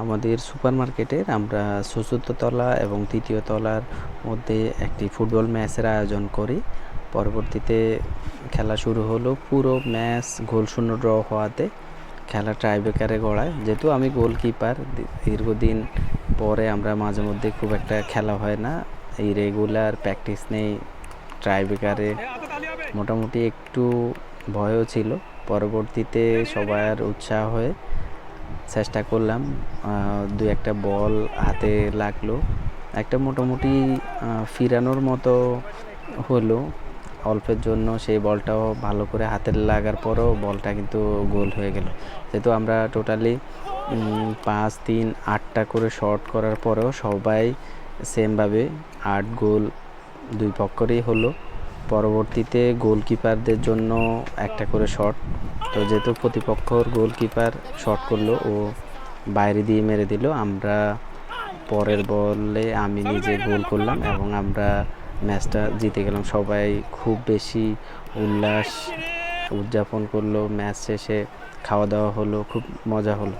আমাদের সুপার মার্কেটের আমরা চতুর্থ তলা এবং তৃতীয় তলার মধ্যে একটি ফুটবল ম্যাচের আয়োজন করি। পরবর্তীতে খেলা শুরু হলো পুরো ম্যাচ গোল শূন্য ড্র হওয়াতে। খেলা ট্রাইবেকারে গড়ায়। যেহেতু আমি গোলকিপার দীর্ঘদিন পরে আমরা মাঝে মধ্যে খুব একটা খেলা হয় না। এই রেগুলার প্র্যাকটিস নেই ট্রাইবেকারে মোটামুটি একটু ভয়ও ছিল। পরবর্তীতে সবার উৎসাহ হয়ে চেষ্টা করলাম দু একটা বল হাতে লাগল। একটা মোটামুটি ফিরানোর মতো হলো। অল্পের জন্য সেই বলটাও ভালো করে হাতে লাগার পরও বলটা কিন্তু গোল হয়ে গেল। যেহেতু আমরা টোটালি পাঁচ, তিন, আটটা করে শর্ট করার পরেও সবাই সেমভাবে আট গোল দুই পক্ষেরই হলো। পরবর্তীতে গোলকিপারদের জন্য একটা করে শট তো যেহেতু প্রতিপক্ষর গোলকিপার শট করল ও বাইরে দিয়ে মেরে দিল, আমরা পরের বলে আমি নিজে গোল করলাম এবং আমরা ম্যাচটা জিতে গেলাম। সবাই খুব বেশি উল্লাস উদযাপন করল, ম্যাচ শেষে খাওয়া দাওয়া হলো, খুব মজা হলো।